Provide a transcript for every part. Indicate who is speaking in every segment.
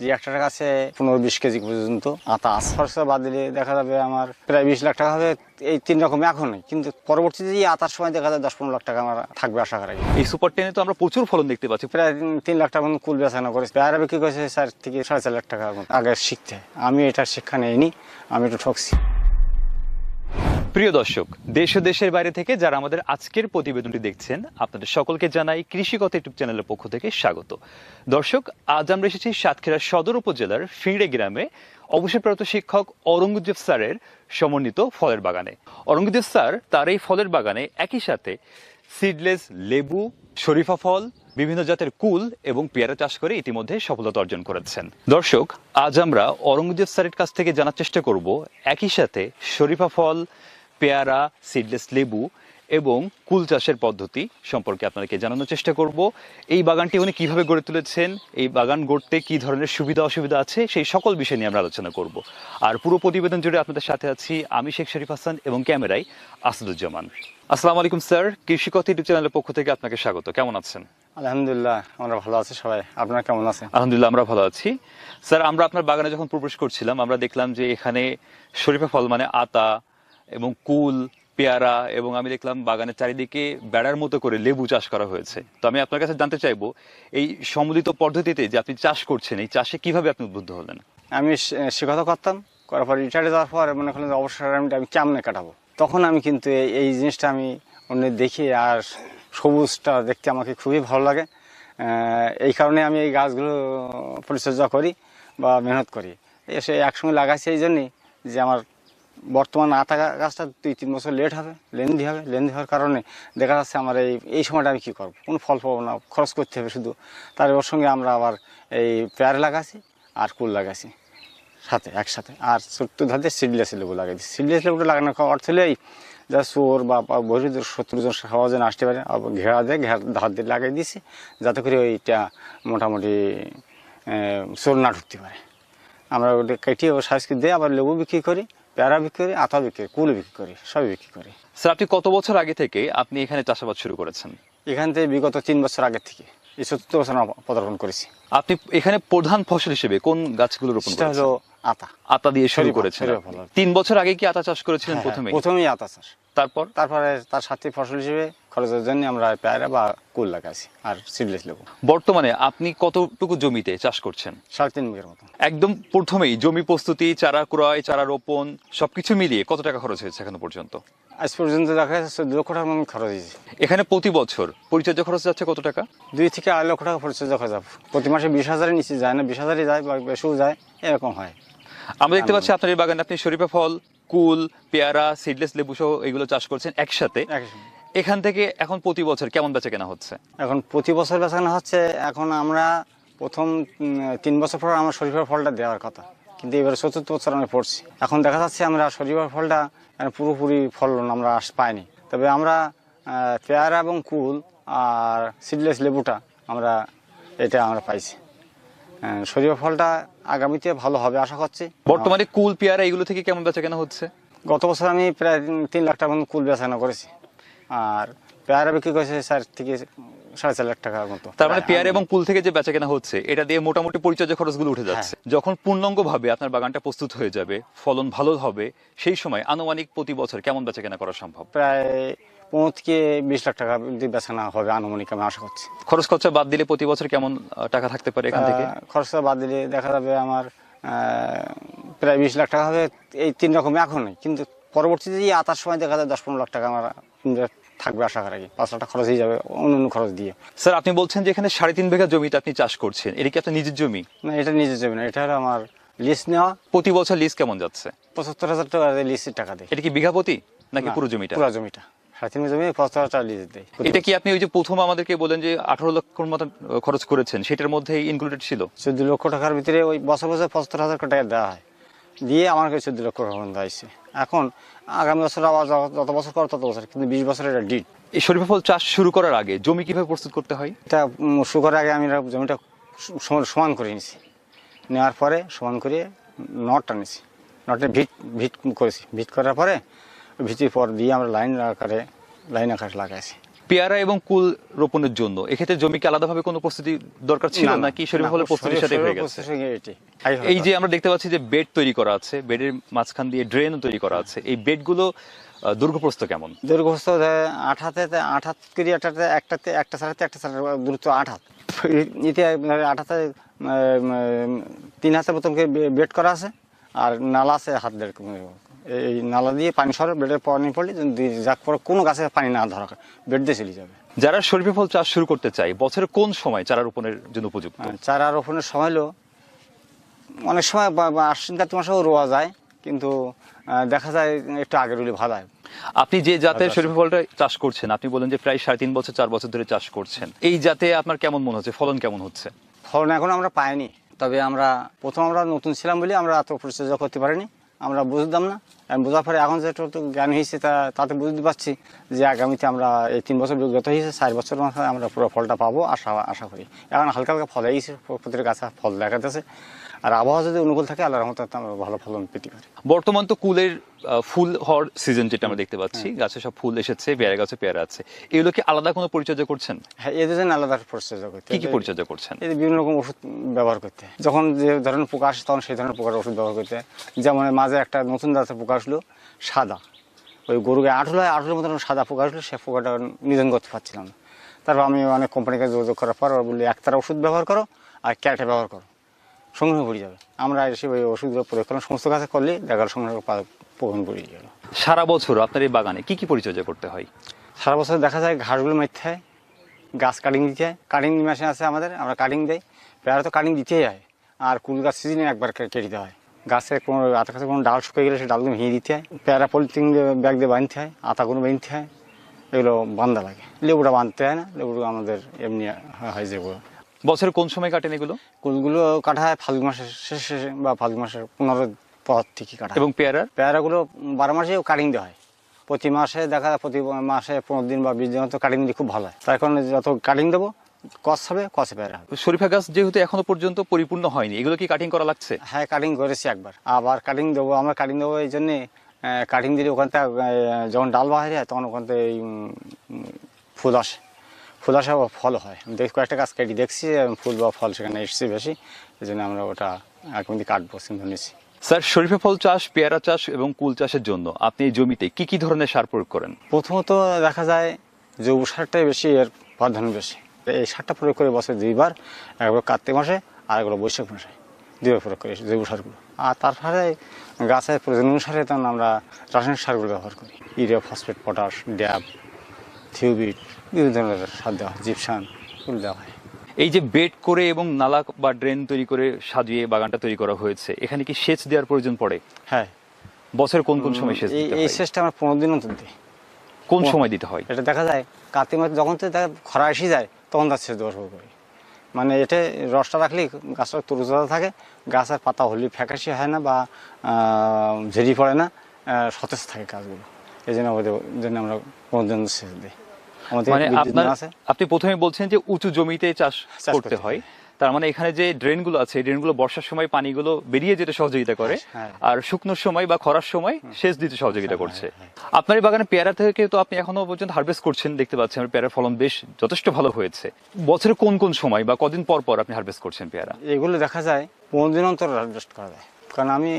Speaker 1: যে একটা টাকা আছে পনেরো বিশ কেজি পর্যন্ত আতা আস খরচা বাদ দিলে দেখা যাবে আমার প্রায় বিশ লাখ টাকা হবে। এই তিন রকম এখনই কিন্তু পরবর্তীতে এই আতার সময় দেখা যায় দশ পনেরো লাখ টাকা আমার থাকবে আশা করা।
Speaker 2: এই সুপার টেনে তো আমরা প্রচুর ফলন দেখতে পাচ্ছি।
Speaker 1: প্রায় তিন- লাখ টাকা কুল বেচানো করেছে। আর বিক্রি করেছে চার থেকে সাড়ে চার লাখ টাকা আগে শিখতে। আমি এটা শিক্ষা নেইনি আমি একটু ঠকছি।
Speaker 2: প্রিয় দর্শক, দেশ ও দেশের বাইরে থেকে যারা আমাদের আজকের প্রতিবেদনটি দেখছেন, আপনাদের সকলকে জানাই কৃষিগত ইউটিউব চ্যানেলের পক্ষ থেকে স্বাগত। দর্শক, আজ আমরা এসেছি সাতক্ষীরা সদর উপজেলার ফিংড়ে গ্রামে। অবসরপ্রাপ্ত শিক্ষক অরঙ্গজেব স্যারের সমন্বিত ফলের বাগানে। অরঙ্গজেব স্যার তার এই ফলের বাগানে একই সাথে সিডলেস লেবু, শরীফা ফল, বিভিন্ন জাতের কুল এবং পেয়ারা চাষ করে ইতিমধ্যে সফলতা অর্জন করেছেন। দর্শক, আজ আমরা অরঙ্গজেব স্যারের কাছ থেকে জানার চেষ্টা করব, একই সাথে শরীফা ফল পেয়ারা সিডলেস লেবু এবং কুল চাষের পদ্ধতি সম্পর্কে আপনাদেরকে জানানোর চেষ্টা করব। এই বাগানটি উনি কীভাবে গড়ে তুলেছেন এই বাগান গড়তে কি ধরনের সুবিধা অসুবিধা আছে সেই সকল বিষয় নিয়ে আমরা আলোচনা করব। আর পুরো প্রতিবেদন জুড়ে আপনাদের সাথে আছি আমি শেখ শরীফ হাসান এবং ক্যামেরায় আসাদুজ্জামান। আসসালামু আলাইকুম স্যার। কৃষিকথা ইউটিউব চ্যানেলের পক্ষ থেকে আপনাকে স্বাগত। কেমন আছেন?
Speaker 1: আলহামদুলিল্লাহ আমরা ভালো আছি সবাই। আপনারা কেমন আছেন?
Speaker 2: আলহামদুলিল্লাহ আমরা ভালো আছি। স্যার আমরা আপনার বাগানে যখন প্রবেশ করছিলাম আমরা দেখলাম যে এখানে শরীফা ফল মানে আতা এবং কুল, পেয়ারা এবং আমি দেখলাম বাগানের চারিদিকে বেড়ার মতো করে লেবু চাষ করা হয়েছে। তো আমি আপনার কাছে জানতে চাইব, এই সম্মিলিত পদ্ধতিতে যে আপনি চাষ করছেন, এই চাষে কীভাবে আপনি উদ্বুদ্ধ হলেন?
Speaker 1: আমি শিক্ষকতা করতাম, করার পর রিটায়ারে যাওয়ার পর মনে করলাম যে অবসর আমি কেমনে কাটাবো? তখন আমি কিন্তু এই- জিনিসটা আমি অন্য দেখি আর সবুজটা দেখতে আমাকে খুবই ভালো লাগে। এই কারণে আমি এই গাছগুলো পরিচর্যা করি বা মেহনত করি। এসে একসঙ্গে লাগাইছি এই জন্যই যে আমার বর্তমান আতা গাছটা দুই তিন বছর লেট হবে লেন্দি হবে লেন্দি হওয়ার কারণে দেখা যাচ্ছে আমার এই এই সময়টা আমি কী করব? কোনো ফল পাবো না, খরচ করতে হবে শুধু। তার ওর সঙ্গে আমরা আবার এই পেয়ারা লাগাছি আর কুল লাগাছি সাথে, একসাথে। আর ছোট্ট ধাতে সিডলেস লেবু লাগাই দিচ্ছি সিডলেস লেবুটা লাগানোর অর্থ হলেই যা চোর বা বা বহির শত্রুজন সহজে না আসতে পারে। ঘেরা দিয়ে, ঘেরা ধার দিয়ে লাগাই দিয়েছি যাতে করে ওইটা মোটামুটি চোর না ঢুকতে পারে। আমরা ওটা কেটে ও সাইজকে দিয়ে আবার লেবু বিক্রি করি। পেয়ারা বিক্রি করি আতা বিক্রি করি কুল বিক্রি করি সবই বিক্রি করি।
Speaker 2: স্যার আপনি কত বছর আগে থেকে আপনি এখানে চাষাবাদ শুরু করেছেন?
Speaker 1: এখান থেকে বিগত তিন বছর আগে থেকে। এই চতুর্থ বছর পদার্পণ করেছি।
Speaker 2: আপনি এখানে প্রধান ফসল হিসেবে কোন গাছগুলো রোপণ
Speaker 1: সেটা হলো আতা।
Speaker 2: আতা দিয়ে শুরু করেছেন। তিন বছর আগে কি আতা চাষ করেছিলেন
Speaker 1: হ্যাঁ,
Speaker 2: প্রথমে
Speaker 1: প্রথমেই? আতা চাষ।
Speaker 2: তারপর?
Speaker 1: তারপরে তার সাথে ফসল হিসেবে খরচের জন্য আমরা পেয়ারা বা কুল লাগাইছি আর সিডলেস লেবু।
Speaker 2: বর্তমানে আপনি কতটুকু জমিতে চাষ করছেন?
Speaker 1: সাড়ে তিন বিঘের মতো।
Speaker 2: একদম প্রথমেই জমি প্রস্তুতি চারা ক্রয় চারা রোপণ সবকিছু মিলিয়ে কত টাকা খরচ হয়েছে এখনও পর্যন্ত?
Speaker 1: আজ পর্যন্ত দেখা যাচ্ছে চোদ্দ লক্ষ টাকা মতো খরচ হয়েছে।
Speaker 2: এখানে প্রতি বছর পরিচর্যা খরচ যাচ্ছে কত টাকা?
Speaker 1: দুই থেকে আড়াই লক্ষ টাকা পরিচর্যা যাবে প্রতি মাসে বিশ হাজারের নিচে যায় না বিশ হাজারই যায় বা বেশিও যায় এরকম হয়।
Speaker 2: আমরা দেখতে পাচ্ছি আপনার এই বাগানে আপনি শরীফা ফল কুল পেয়ারা সিডলেস লেবু সহ এগুলো চাষ করছেন একসাথে। এখান থেকে এখন প্রতি বছর কেমন বেচা কেনা হচ্ছে?
Speaker 1: এখন প্রতি বছর বেচানো হচ্ছে এখন আমরা প্রথম তিন বছর পর আমার শরীফের ফলটা দেওয়ার কথা। কিন্তু এবার চতুর্থ বছর আমি পড়ছি। এখন দেখা যাচ্ছে আমরা শরীফের ফলটা পুরোপুরি ফলন আমরা পাইনি। তবে আমরা পেয়ারা এবং কুল আর সিডলেস লেবুটা আমরা এটা আমরা পাইছি। শরীফের ফলটা আগামীতে ভালো হবে আশা করছি।
Speaker 2: বর্তমানে কুল পেয়ারা এগুলো থেকে কেমন বেচা কেনা হচ্ছে?
Speaker 1: গত বছর আমি প্রায় তিন- লাখ টাকা মতো কুল বেচানো করেছি। আর পেয়ারা বিক্রি করেছে চার থেকে সাড়ে চার লাখ টাকার মতো।
Speaker 2: তার মানে পেয়ারা এবং কুল থেকে যে বেচা কেনা হচ্ছে এটা দিয়ে মোটামুটি পরিচর্যা খরচগুলো উঠে যাচ্ছে। যখন পূর্ণাঙ্গ ভাবে আপনার বাগানটা প্রস্তুত হয়ে যাবে ফলন ভালো হবে সেই সময় আনুমানিক প্রতি বছর কেমন বেচা কেনা করা সম্ভব?
Speaker 1: প্রায় পনেরো থেকে বিশ লাখ টাকা বেচানো হবে আনুমানিক আমি আশা করছি।
Speaker 2: খরচ খরচা বাদ দিলে প্রতি বছর কেমন টাকা থাকতে পারে এখান থেকে?
Speaker 1: খরচা বাদ দিলে দেখা যাবে আমার প্রায় বিশ লাখ টাকা হবে। এই তিন রকম এখনই কিন্তু পরবর্তীতে এই আতার সময় দেখা যায় দশ পনেরো লাখ টাকা আমার থাকবে আশা করা কি পাঁচ লাখ টাকা খরচ হয়ে যাবে অন্য অন্য খরচ দিয়ে।
Speaker 2: স্যার আপনি বলছেন যে এখানে সাড়ে তিন বিঘা জমিতে আপনি চাষ করছেন। এটা কি আপনার নিজের জমি?
Speaker 1: না এটা নিজে যাবে না এটা আমার লিস্ট নেওয়া।
Speaker 2: প্রতি বছর লিজ কেমন যাচ্ছে?
Speaker 1: পঁচাত্তর হাজার টাকা লিস্টের টাকা দেয়।
Speaker 2: এটা কি বিঘা প্রতি নাকি পুরো জমিটা?
Speaker 1: পুরো জমিটা। সাড়ে তিন বিঘা জমি পঁচাত্তর হাজার টাকা লিজ দেয়।
Speaker 2: এটা কি আপনি ওই যে প্রথম আমাদেরকে বলেন যে আঠারো লক্ষর মতো খরচ করেছেন সেটার মধ্যে ইনক্লুডেড ছিল?
Speaker 1: চোদ্দ লক্ষ টাকার ভিতরে ওই বছর বছর পঁচাত্তর হাজার টাকা দেওয়া হয়। দিয়ে আমাকে চোদ্দ লক্ষ টাকা পর্যন্ত আসছে এখন আগামী বছর আবার যত- বছর করো তত বছর কিন্তু বিশ বছরের এটা ডিট
Speaker 2: এই শরীফা ফল চাষ শুরু করার আগে জমি কীভাবে প্রস্তুত করতে হয়?
Speaker 1: এটা শুরু করার আগে আমি জমিটা সমান করে নিয়েছি নেওয়ার পরে সমান করে নটটা নিয়েছি নটে ভিট ভিট করেছি। ভিট করার পরে ভিটির পর দিয়ে আমরা লাইন আকারে লাইন আকারে লাগাইছি।
Speaker 2: পেয়ারা এবং কুল রোপণের জন্য। এক্ষেত্রে জমিকে আলাদাভাবে কোনো প্রস্তুতি দরকার ছিল নাকি হলে প্রস্তুতির সাথে হয়ে গেছে? এই যে আমরা দেখতে পাচ্ছি যে বেড তৈরি করা আছে বেডের মাঝখান দিয়ে ড্রেন তৈরি করা আছে। এই বেডগুলো আহ, দুর্গপ্রস্থ কেমন?
Speaker 1: দীর্ঘস্থ আট হাতে আট হাত করি একটাতে একটাতে একটা সারাতে একটা সারা দূরত্ব আট হাত। ইতে আট হাতে তিন হাতের মতন বেড করা আছে আর নালা আছে হাত দেড়। এই নালা দিয়ে পানি সরে বেডের পানি পড়লে যদি যাক পরে কোনো গাছে পানি না ধরা বেড দিয়ে চলে যাবে।
Speaker 2: যারা শরীফ ফল চাষ শুরু করতে চাই বছরের কোন সময় চারা রোপণের জন্য উপযুক্ত?
Speaker 1: চারা রোপণের সময় হলো অনেক সময় আশ্বিন কার্তিক মাসেও রোয়া যায় কিন্তু দেখা যায় একটু আগে রুলে ভালো হয়।
Speaker 2: আপনি যে জাতের। শরীফ ফলটা চাষ করছেন আপনি বলেন যে প্রায় সাড়ে তিন বছর চার বছর ধরে চাষ করছেন এই জাতে আপনার কেমন মনে হচ্ছে? ফলন কেমন হচ্ছে?
Speaker 1: ফলন এখন আমরা পাইনি তবে আমরা প্রথম আমরা নতুন ছিলাম বলে আমরা এত পরিচর্যা করতে পারিনি। আমরা বুঝতাম না। আমি বোঝার পরে এখন যেটা জ্ঞান হয়েছে, তা, তাতে বুঝতে পারছি যে আগামীতে আমরা এই তিন বছর বিগত হয়েছে, চার বছর মাথায় আমরা পুরো ফলটা পাবো, আশা আশা করি। এখন হালকা হালকা ফল হয়েছে প্রতিটা গাছে ফল দেখাতেছে। আর আবহাওয়া যদি অনুকূল থাকে আল্লাহর রহমতে আমরা ভালো ফলন পেতে পারি।
Speaker 2: বর্তমান তো কুলের ফুল হওয়ার সিজন যেটা আমরা দেখতে পাচ্ছি গাছে সব ফুল এসেছে পেয়ারা গাছে পেয়ারা আছে। এগুলো কি আলাদা কোনো পরিচর্যা করছেন?
Speaker 1: হ্যাঁ এদের জন্য আলাদা পরিচর্যা করতে
Speaker 2: কি কি পরিচর্যা করছেন?
Speaker 1: এদের বিভিন্ন রকম ওষুধ ব্যবহার করতে যখন যে ধরনের পোকা আসে তখন সেই ধরনের পোকার ওষুধ ব্যবহার করতে হয়। যেমন মাঝে একটা নতুন জাতের পোকা আসলো সাদা। ওই গরুকে আঠলো হয় আঠলোর মতন সাদা পোকা আসলো সে পোকাটা নিধন করতে পারছিলাম তারপর আমি অনেক কোম্পানিকে যোগাযোগ করার পর বললি একতারা ওষুধ ব্যবহার করো আর ক্যাটে ব্যবহার করো। সঙ্গে পড়ে যাবে। আমরা এসে ওই ওষুধগুলো প্রয়োগ করলাম সমস্ত গাছে করলে দেখার সংগ্রহ সঙ্গে পা- যাবে
Speaker 2: সারা বছর আপনার এই বাগানে কি কি পরিচর্যা করতে হয়?
Speaker 1: সারা বছর দেখা যায় ঘাসগুলো মারতে হয় গাছ কাটিং দিতে হয় কাটিং মেশিন আছে আমাদের আমরা কাটিং দেই। পেয়ারা তো কাটিং দিতেই হয়। আর কুল গাছ সিজনে একবার কেটে দিতে হয়। গাছের কোনো আতা গাছে কোনো ডাল শুকিয়ে গেলে সে ডালগুলো ভেঙে দিতে হয়। প্যারা পলিথিন ব্যাগ দিয়ে বাঁধতে হয় আতাগুলো বাঁধতে হয়। এগুলো বান্ধা লাগে। লেবুটা বাঁধতে হয় না লেবুটা আমাদের এমনি হয় যেগুলো
Speaker 2: বছরের কোন সময় কাটেন এগুলো?
Speaker 1: কুলগুলো কাটা হয় ফাল্গুন মাসের শেষে বা ফাল্গুন মাসের পনেরো পর থেকে কাটা হয়।
Speaker 2: এবং পেয়ারার
Speaker 1: পেয়ারাগুলো বারো মাসেও কাটিং দেওয়া হয়। প্রতি মাসে দেখা যায় প্রতি মাসে পনেরো দিন বা বিশ দিন মতো কাটিং দিলে খুব ভালো হয়। তার কারণে যত কাটিং দেবো কস হবে কসে পেয়ারা হবে।
Speaker 2: শরীফা গাছ যেহেতু এখনও পর্যন্ত পরিপূর্ণ হয়নি এগুলো কি কাটিং করা লাগছে?
Speaker 1: হ্যাঁ কাটিং করেছি একবার। আবার কাটিং দেবো আমরা কাটিং দেবো এই জন্যে কাটিং দিলে ওখান থেকে আহ, যখন ডাল বাহারি হয় তখন ওখান থেকে এই, উম, ফুল আসে। ফুল আসে ও ফল হয়। আমি দেখ কয়েকটা গাছ কেটে দেখছি ফুল বা ফল সেখানে এসছে বেশি। এই জন্য আমরা ওটা এখন কাটবো চিন্তা নিচ্ছি।
Speaker 2: স্যার শরীফা ফল চাষ পেয়ারা চাষ এবং কুল চাষের জন্য আপনি এই জমিতে কি কি ধরনের সার প্রয়োগ করেন?
Speaker 1: প্রথমত দেখা যায় জৈব সারটাই বেশি এর প্রাধান্য বেশি। এই সারটা প্রয়োগ করে বছর দুইবার একবার কার্তিক মাসে আর একবার বৈশাখ মাসে। দুইবার প্রয়োগ করি জৈব সারগুলো। আর তারপরে গাছের প্রয়োজন অনুসারে তখন আমরা রাসায়নিক সারগুলো ব্যবহার করি। ইউরিয়া ফসফেট পটাশ ড্যাব থিওবিট বিভিন্ন ধরনের সার দেওয়া হয় জিপসান এগুলো দেওয়া হয়।
Speaker 2: এই যে বেড করে এবং নালা বা ড্রেন তৈরি করে সাজিয়ে বাগানটা তৈরি করা হয়েছে এখানে কি সেচ দেওয়ার প্রয়োজন পড়ে?
Speaker 1: হ্যাঁ।
Speaker 2: বছরের কোন কোন সময় সেচ
Speaker 1: এই সেচটা আমরা পনেরো দিন অন্তর দিই।
Speaker 2: কোন সময় দিতে হয়?
Speaker 1: এটা দেখা যায় কার্তিক মাসে যখন তো খরা এসে যায় তখন তার সেচ দেওয়া শুরু করি। মানে এটা রসটা রাখলে গাছটা তরুতাজা থাকে গাছের পাতা হলি ফ্যাকাশি হয় না বা ঝেরি পড়ে না সতেজ থাকে গাছগুলো। এই জন্য আমাদের জন্য আমরা কোনোদিন সেচ দিই।
Speaker 2: মানে আপনার আপনি প্রথমে বলছেন যে উঁচু জমিতে চাষ করতে হয়। তার মানে এখানে যে ড্রেনগুলো আছে ড্রেনগুলো বর্ষার সময় পানিগুলো বেরিয়ে যেতে সহযোগিতা করে
Speaker 1: হ্যাঁ।
Speaker 2: আর শুকনোর সময় বা খরার সময় সেচ দিতে সহযোগিতা করছে।
Speaker 1: হ্যাঁ,
Speaker 2: আপনার এই বাগানে পেয়ারা থেকে তো আপনি এখনও পর্যন্ত হারভেস্ট করছেন দেখতে পাচ্ছেন আমার পেয়ারার ফলন বেশ যথেষ্ট ভালো হয়েছে। বছরে কোন কোন সময় বা কদিন পর পর আপনি হারভেস্ট করছেন পেয়ারা?
Speaker 1: এগুলো দেখা যায় পনেরো দিন অন্তর হারভেস্ট করা যায়। কারণ আমি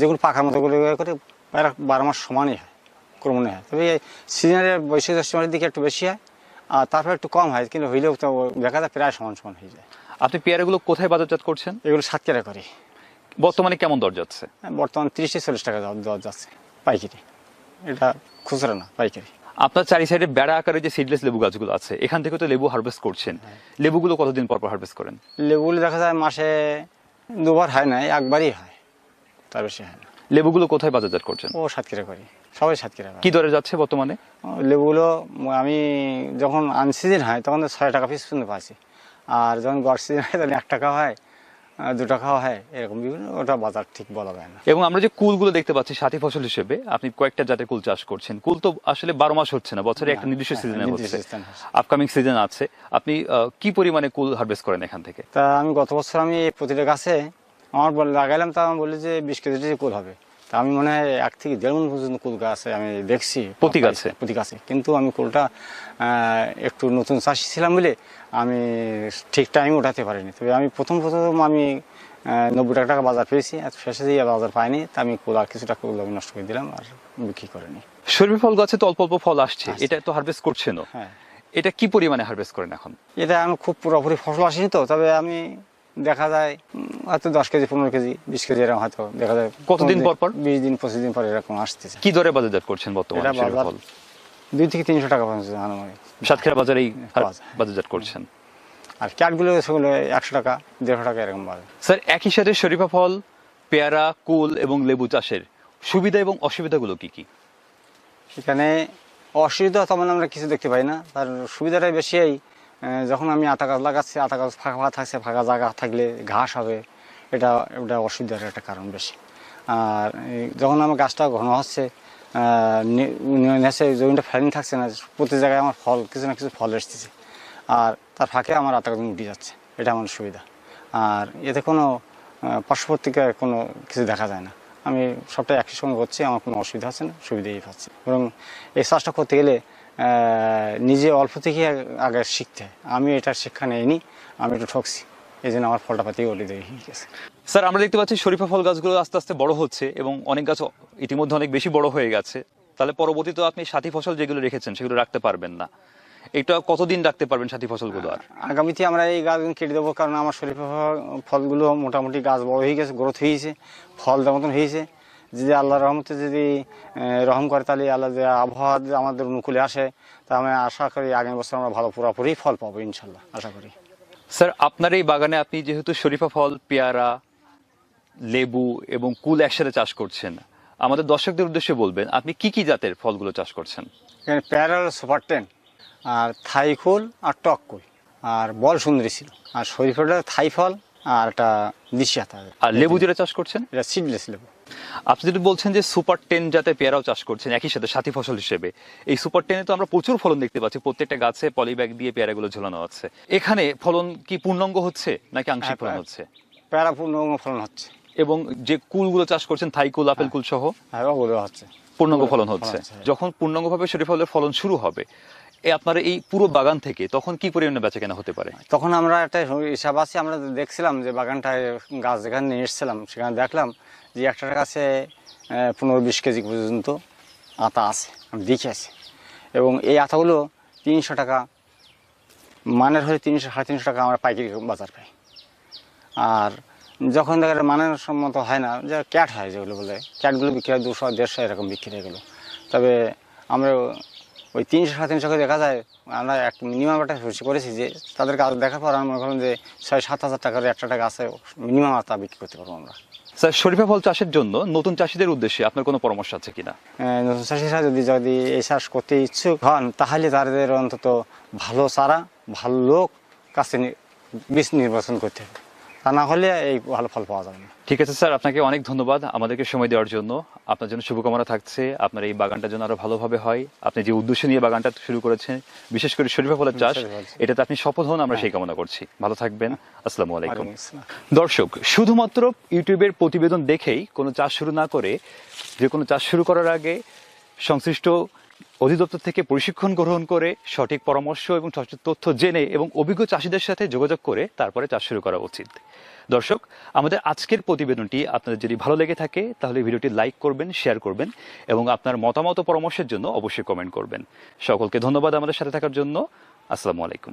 Speaker 1: যেগুলো পাখার মতো করে করে বারো মাস সমানই হয়। ক্রমণে হয়। তবে সিজনের বৈশাখ জ্যৈষ্ঠের দিকে একটু বেশি হয় আর তারপর একটু কম হয় কিন্তু হইলেও তো দেখা যায় প্রায় সমান সমান হয়ে যায়।
Speaker 2: আপনি পেয়ারাগুলো কোথায় বাজারজাত করছেন?
Speaker 1: এগুলো সাত কেরা।
Speaker 2: বর্তমানে কেমন দর যাচ্ছে?
Speaker 1: বর্তমান তিরিশে চল্লিশ টাকা দেওয়া যাচ্ছে পাইকারি। এটা খুচরা না পাইকারি।
Speaker 2: আপনার চারি সাইডে বেড়া আকারে যে সিডলেস লেবু গাছগুলো আছে এখান থেকে তো লেবু হারভেস্ট করছেন।
Speaker 1: হ্যাঁ।
Speaker 2: লেবুগুলো কতদিন পর পর হারভেস্ট করেন?
Speaker 1: লেবুগুলো দেখা যায় মাসে দুবার হয় না একবারই হয় তার বেশি হয় না।
Speaker 2: লেবুগুলো কোথায় বাজারজাত করছেন?
Speaker 1: ও সাত কেরা করি। সবাই সাত কেরা করে
Speaker 2: কি দরে যাচ্ছে বর্তমানে?
Speaker 1: লেবুগুলো আমি যখন আনসিজন হয় তখন তো ছয় টাকা পিস পর্যন্ত পাচ্ছি। আর যখন গড় সিজন হয় তখন এক টাকা হয় দু টাকাও হয় এরকম বিভিন্ন ওটা বাজার ঠিক বলা যায় না।
Speaker 2: এবং আমরা যে কুলগুলো দেখতে পাচ্ছি সাথী ফসল হিসেবে আপনি কয়েকটা জাতের কুল চাষ করছেন। কুল তো আসলে বারো মাস হচ্ছে না বছরে একটা নির্দিষ্ট সিজনে হচ্ছে। আপকামিং সিজন আছে। আপনি কি পরিমাণে কুল হারভেস্ট করেন এখান থেকে?
Speaker 1: তা আমি গত বছর আমি প্রতিটা গাছে আমার লাগাইলাম তা আমি বলি যে বিশ কেজি কুল হবে। তা আমি মনে হয় এক থেকে দেড় মন পর্যন্ত কুল গাছে আমি দেখছি।
Speaker 2: প্রতি গাছে?
Speaker 1: প্রতি গাছে। কিন্তু আমি কুলটা একটু নতুন চাষি ছিলাম বলে আমি ঠিক টাইমে উঠাতে পারিনি। তবে আমি প্রথম প্রথম আমি নব্বই টাকা টাকা বাজার পেয়েছি। আর শেষে দিয়ে বাজার পাইনি তা আমি কুল আর কিছুটা কুল আমি নষ্ট করে দিলাম আর বিক্রি করিনি।
Speaker 2: শরীফ ফল গাছে তো অল্প অল্প ফল আসছে।
Speaker 1: আসছে।
Speaker 2: এটা তো হারভেস্ট করছেন
Speaker 1: হ্যাঁ।
Speaker 2: এটা কি পরিমাণে হারভেস্ট করেন এখন?
Speaker 1: এটা আমি খুব পুরোপুরি ফসল আসেনি তো তবে আমি দেখা যায় হয়তো দশ কেজি পনেরো কেজি বিশ কেজি এরকম হয়তো দেখা যায়।
Speaker 2: কতদিন পর পর?
Speaker 1: বিশ দিন পঁচিশ দিন পর এরকম আসতেছে।
Speaker 2: কি দরে বাজারজাত করছেন বর্তমানে
Speaker 1: বাজার দুই থেকে তিনশো টাকা পর্যন্ত আনুমানিক।
Speaker 2: সাতক্ষীরা বাজারেই
Speaker 1: যায়।
Speaker 2: বাজারজাত করছেন।
Speaker 1: আর ক্যাটগুলো সেগুলো একশো টাকা দেড়শো টাকা এরকম বাজে
Speaker 2: স্যার একই সাথে শরীফা ফল পেয়ারা কুল এবং লেবু চাষের সুবিধা এবং অসুবিধাগুলো কি কি?
Speaker 1: সেখানে অসুবিধা তেমন আমরা কিছু দেখতে পাই না তার সুবিধাটাই বেশি এই যখন আমি আতা গাছ লাগাচ্ছি আতা গাছ ফাঁকা ফাঁকা থাকছে ফাঁকা জায়গা থাকলে ঘাস হবে। এটা এটা অসুবিধার একটা কারণ বেশি। আর যখন আমার গাছটা ঘন হচ্ছে আহ, নে- নে- নেচে জমিটা ফ্যালিং থাকছে না প্রতি জায়গায় আমার ফল কিছু না কিছু ফল এসতেছে আর তার ফাঁকে আমার আতা গাছ উঠে যাচ্ছে। এটা আমার সুবিধা। আর এতে কোনো পার্শ্ববর্তীকে কোনো কিছু দেখা যায় না। আমি সবটাই একই সঙ্গে করছি আমার কোনো অসুবিধা হচ্ছে না সুবিধাই পাচ্ছি। এবং এই চাষটা করতে গেলে নিজে অল্প থেকে আগে শিখতে। আমি এটা শিক্ষা নেইনি আমি একটু ঠকছি। এই জন্য আমার ফলটা পাতি ওলি দিয়ে গেছে
Speaker 2: স্যার আমরা দেখতে পাচ্ছি শরীফা ফল গাছগুলো আস্তে আস্তে বড় হচ্ছে এবং অনেক গাছ ইতিমধ্যে অনেক বেশি বড় হয়ে গেছে। তাহলে পরবর্তীতে আপনি সাথী ফসল যেগুলো রেখেছেন সেগুলো রাখতে পারবেন না। এটা কতদিন রাখতে পারবেন সাথী ফসলগুলো আর?
Speaker 1: আগামীতে আমরা এই গাছগুলো কেটে দেবো কারণ আমার শরীর ফলগুলো মোটামুটি গাছ বড় হয়ে গেছে গ্রোথ হয়েছে ফল দেওয়ার মতন হয়েছে। যদি আল্লাহ রহমতে যদি রহম করে তাহলে আল্লাহ যে আবহাওয়া আমাদের অনুকূলে আসে তা আমি আশা করি আগামী বছর আমরা ভালো পুরোপুরি ফল পাবো ইনশাল্লাহ আশা করি।
Speaker 2: স্যার আপনার এই বাগানে আপনি যেহেতু শরীফা ফল পেয়ারা লেবু এবং কুল একসাথে চাষ করছেন আমাদের দর্শকদের উদ্দেশ্যে বলবেন আপনি কি কি জাতের ফলগুলো চাষ করছেন?
Speaker 1: এখানে প্যারাল সুপার টেন আর থাই ফুল আর টক কুল আর বল সুন্দরী ছিল আর শরীফটা থাই ফল আর একটা দিশি হাতা
Speaker 2: আর লেবু যেটা চাষ করছেন?
Speaker 1: এটা সিডলেস লেবু।
Speaker 2: আপনি যেটা বলছেন যে সুপার টেন জাতের পেয়ারাও চাষ করছেন একই সাথে সাথী ফসল হিসেবে এই সুপার টেনে তো আমরা প্রচুর ফলন দেখতে পাচ্ছি প্রত্যেকটা গাছে পলি ব্যাগ দিয়ে পেয়ারাগুলো ঝুলানো আছে এখানে ফলন কি পূর্ণাঙ্গ হচ্ছে নাকি আংশিক
Speaker 1: হ্যাঁ,
Speaker 2: ফলন হচ্ছে?
Speaker 1: প্যারা পূর্ণ ফলন হচ্ছে।
Speaker 2: এবং যে কুলগুলো চাষ করছেন থাই কুল আপেল কুল সহ?
Speaker 1: হ্যাঁ ওগুলো হচ্ছে।
Speaker 2: পূর্ণাঙ্গ ফলন হচ্ছে।
Speaker 1: হচ্ছে, হ্যাঁ।
Speaker 2: যখন পূর্ণাঙ্গভাবে শরীফ ফলের ফলন শুরু হবে আপনার এই পুরো বাগান থেকে তখন কি পরিমাণে বেচা কেনা হতে পারে?
Speaker 1: তখন আমরা একটা হিসাব আছে আমরা দেখছিলাম যে বাগানটায় গাছ যেখানে নিয়ে এসেছিলাম সেখানে দেখলাম যে একটা গাছে আহ, পনেরো বিশ কেজি পর্যন্ত আতা আছে আমি দেখে আছি। এবং এই আতাগুলো তিনশো টাকা মানের হয়ে তিনশো সাড়ে তিনশো টাকা আমরা পাইকারি বাজার পাই। আর যখন দেখা মানের সম্মত হয় না যে ক্যাট হয় যেগুলো বলে ক্যাটগুলো বিক্রি হয় দুশো দেড়শো এরকম বিক্রি হয়ে গেলো তবে আমরা ওই তিনশো সাড়ে তিনশো করে দেখা যায় আমরা এক মিনিমাম একটা সূচি করেছি যে তাদের কাজ দেখার পর আমরা মনে করলাম যে ছয় সাত হাজার টাকার একটা আছে মিনিমাম তা বিক্রি করতে পারব আমরা।
Speaker 2: স্যার শরীফা ফল চাষের জন্য নতুন চাষিদের উদ্দেশ্যে আপনার কোনো পরামর্শ আছে কিনা?
Speaker 1: আহ, নতুন চাষিরা যদি যদি এই চাষ করতে ইচ্ছুক হন তাহলে তাদের অন্তত ভালো চারা ভালো লোক কাছে বীজ নির্বাচন করতে হবে। তা না হলে এই ভালো ফল পাওয়া যাবে না।
Speaker 2: ঠিক আছে স্যার আপনাকে অনেক ধন্যবাদ আমাদেরকে সময় দেওয়ার জন্য। আপনার জন্য শুভকামনা থাকছে আপনার এই বাগানটা যেন আরও ভালোভাবে হয়। আপনি যে উদ্দেশ্য নিয়ে বাগানটা শুরু করেছেন বিশেষ করে শরীফা ফলের চাষ এটাতে আপনি সফল হন আমরা সেই কামনা করছি। ভালো থাকবেন আসসালামু আলাইকুম। দর্শক শুধুমাত্র ইউটিউবের প্রতিবেদন দেখেই কোনো চাষ শুরু না করে যে কোনো চাষ শুরু করার আগে সংশ্লিষ্ট অধিদপ্তর থেকে প্রশিক্ষণ গ্রহণ করে সঠিক পরামর্শ এবং সঠিক তথ্য জেনে এবং অভিজ্ঞ চাষিদের সাথে যোগাযোগ করে তারপরে চাষ শুরু করা উচিত। দর্শক, আমাদের আজকের প্রতিবেদনটি আপনাদের যদি ভালো লেগে থাকে, তাহলে ভিডিওটি লাইক করবেন, শেয়ার করবেন এবং আপনার মতামত পরামর্শের জন্য অবশ্যই কমেন্ট করবেন। সকলকে ধন্যবাদ আমাদের সাথে থাকার জন্য। আসসালামু আলাইকুম।